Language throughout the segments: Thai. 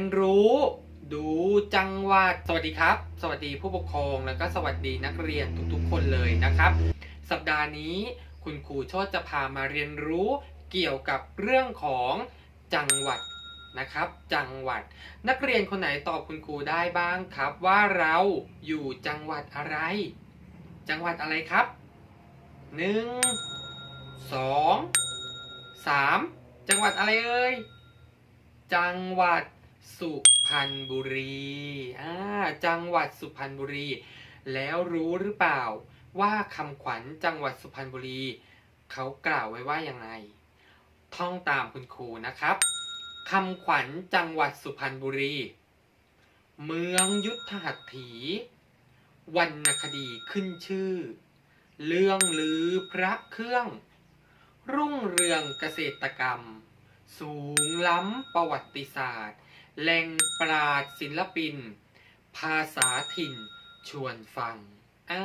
นรู้ ดูจังหวัด สวัสดีครับ สวัสดีผู้ปกครอง แล้วก็สวัสดีนักเรียนทุกๆ คนเลยนะครับ สัปดาห์นี้คุณครูโชตจะพามาเรียนรู้เกี่ยวกับเรื่องของจังหวัดนะครับ จังหวัด นักเรียนคนไหนตอบคุณครูได้บ้างครับ ว่าเราอยู่จังหวัดอะไร จังหวัดอะไรครับหนึ่งสองสามจังหวัดอะไรเอ่ยจังหวัด สุพรรณบุรีอ่าจังหวัดสุพรรณบุรี แล้วรู้หรือเปล่าว่าคำขวัญจังหวัดสุพรรณบุรี เขากล่าวไว้ว่ายังไงท่องตามคุณครูนะครับคำขวัญจังหวัดสุพรรณบุรี เมืองยุทธหัตถี วรรณคดีขึ้นชื่อ เรื่องลือพระเครื่อง รุ่งเรืองเกษตรกรรม สูงล้ำประวัติศาสตร์ แหล่งปราดศิลปิน ภาษาถิ่นชวนฟังอ่า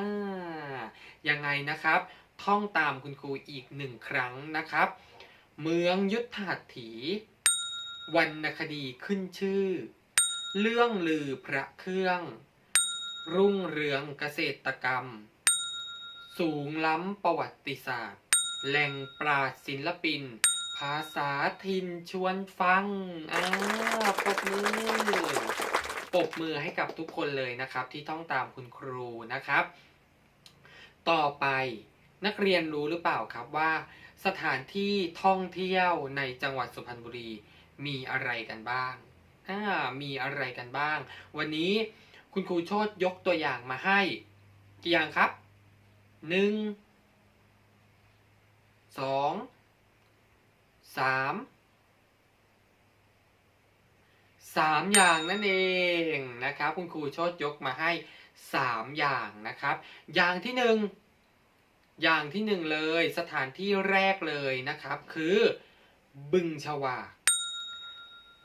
ยังไงนะครับ ท่องตามคุณครูอีกหนึ่งครั้งนะครับ เมืองยุทธหัตถีวรรณคดีขึ้นชื่อ เรื่องลือพระเครื่อง รุ่งเรืองเกษตรกรรม สูงล้ำประวัติศาสตร์ แหล่งปราดศิลปินาษาถิ่นชวนฟังอ่าปรบมือปรบมือให้กับทุกคนเลยนะครับ ที่ท่องตามคุณครูนะครับ ต่อไปนักเรียนรู้หรือเปล่าครับว่า สถานที่ท่องเที่ยวในจังหวัดสุพรรณบุรีมีอะไรกันบ้างอ่ามีอะไรกันบ้าง วันนี้คุณครูโชตยกตัวอย่างมาให้กี่อย่างครับหนึ่งสอง 3 อย่างนั่นเองนะครับ คุณครูโชดยกมาให้ 3 อย่างนะครับ อย่างที่ 1 อย่างที่ 1 เลยสถานที่แรกเลยนะครับ คือบึงฉวาก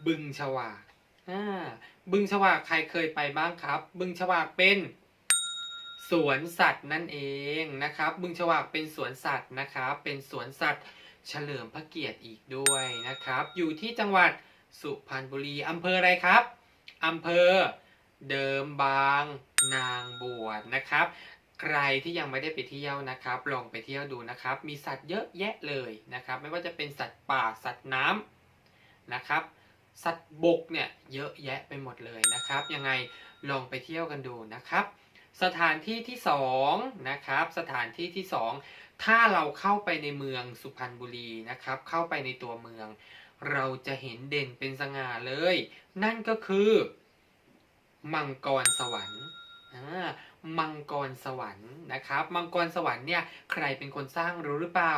บึงฉวากบึงฉวากใครเคยไปบ้างครับ บึงฉวากเป็นสวนสัตว์นั่นเองนะครับ บึงฉวากเป็นสวนสัตว์นะครับ เป็นสวนสัตว์เฉลิมพระเกียรติอีกด้วยนะครับ อยู่ที่จังหวัด สุพรรณบุรีอำเภออะไรครับอำเภอเดิมบางนางบวชนะครับ ใครที่ยังไม่ได้ไปเที่ยวนะครับ ลองไปเที่ยวดูนะครับ มีสัตว์เยอะแยะเลยนะครับ ไม่ว่าจะเป็นสัตว์ป่าสัตว์น้ำนะครับ สัตว์บกเนี่ยเยอะแยะไปหมดเลยนะครับ ยังไงลองไปเที่ยวกันดูนะครับ สถานที่ที่สองนะครับ สถานที่ที่สองถ้าเราเข้าไปในเมืองสุพรรณบุรีนะครับ เข้าไปในตัวเมือง เราจะเห็นเด่นเป็นสง่าเลย นั่นก็คือมังกรสวรรค์มังกรสวรรค์นะครับ มังกรสวรรค์เนี่ยใครเป็นคนสร้างรู้หรือเปล่า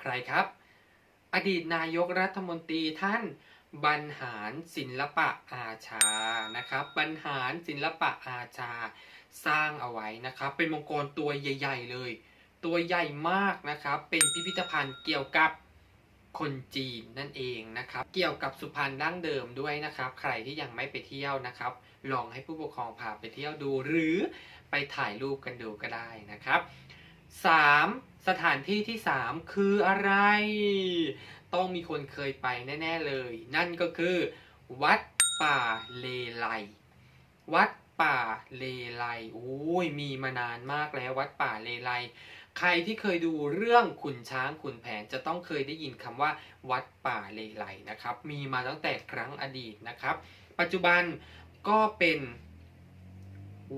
ใครครับ อดีตนายกรัฐมนตรีท่านบรรหารศิลปะอาชานะครับ บรรหารศิลปะอาชาสร้างเอาไว้นะครับ เป็นมังกรตัวใหญ่ ๆ เลย ตัวใหญ่มากนะครับ เป็นพิพิธภัณฑ์เกี่ยวกับ คนจีนนั่นเองนะครับ เกี่ยวกับสุพรรณดั้งเดิมด้วยนะครับ ใครที่ยังไม่ไปเที่ยวนะครับ ลองให้ผู้ปกครองพาไปเที่ยวดู หรือไปถ่ายรูปกันดูก็ได้นะครับ 3. สถานที่ที่ 3 คืออะไร ต้องมีคนเคยไปแน่ ๆเลย นั่นก็คือ วัดป่าเลไลวัดป่าเลไลโอ้ยมีมานานมากแล้ววัดป่าเลไล ใครที่เคยดูเรื่องขุนช้างขุนแผนจะต้องเคยได้ยินคำว่าวัดป่าเลไลนะครับ มีมาตั้งแต่ครั้งอดีตนะครับ ปัจจุบันก็เป็น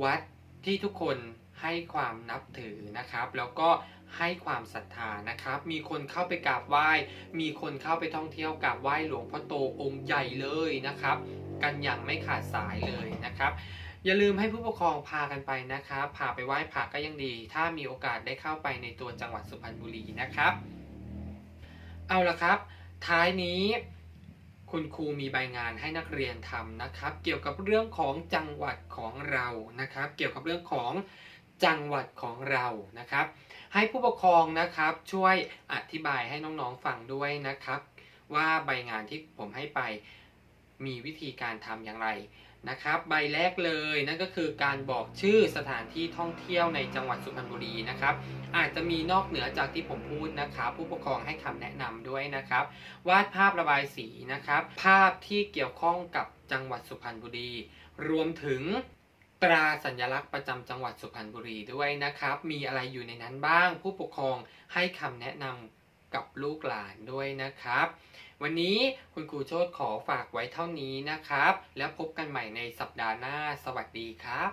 วัดที่ทุกคนให้ความนับถือนะครับ แล้วก็ให้ความศรัทธานะครับ มีคนเข้าไปกราบไหว้ มีคนเข้าไปท่องเที่ยวกราบไหว้หลวงพ่อโตองค์ใหญ่เลยนะครับ กันอย่างไม่ขาดสายเลยนะครับ อย่าลืมให้ผู้ปกครองพากันไปนะครับพาไปไหว้พระก็ยังดี ถ้ามีโอกาสได้เข้าไปในตัวจังหวัดสุพรรณบุรีนะครับ เอาละครับ ท้ายนี้คุณครูมีใบงานให้นักเรียนทำนะครับ เกี่ยวกับเรื่องของจังหวัดของเรานะครับ เกี่ยวกับเรื่องของจังหวัดของเรานะครับ ให้ผู้ปกครองนะครับช่วยอธิบายให้น้องๆฟังด้วยนะครับ ว่าใบงานที่ผมให้ไปมีวิธีการทำอย่างไร นะครับใบแรกเลยนั่นก็คือการบอกชื่อสถานที่ท่องเที่ยวในจังหวัดสุพรรณบุรีนะครับอาจจะมีนอกเหนือจากที่ผมพูดนะครับผู้ปกครองให้คำแนะนำด้วยนะครับ วาดภาพระบายสีนะครับ ภาพที่เกี่ยวข้องกับจังหวัดสุพรรณบุรี รวมถึงตราสัญลักษณ์ประจำจังหวัดสุพรรณบุรีด้วยนะครับ มีอะไรอยู่ในนั้นบ้าง ผู้ปกครองให้คำแนะนำ กับลูกหลานด้วยนะครับ วันนี้คุณครูโชตขอฝากไว้เท่านี้นะครับ แล้วพบกันใหม่ในสัปดาห์หน้า สวัสดีครับ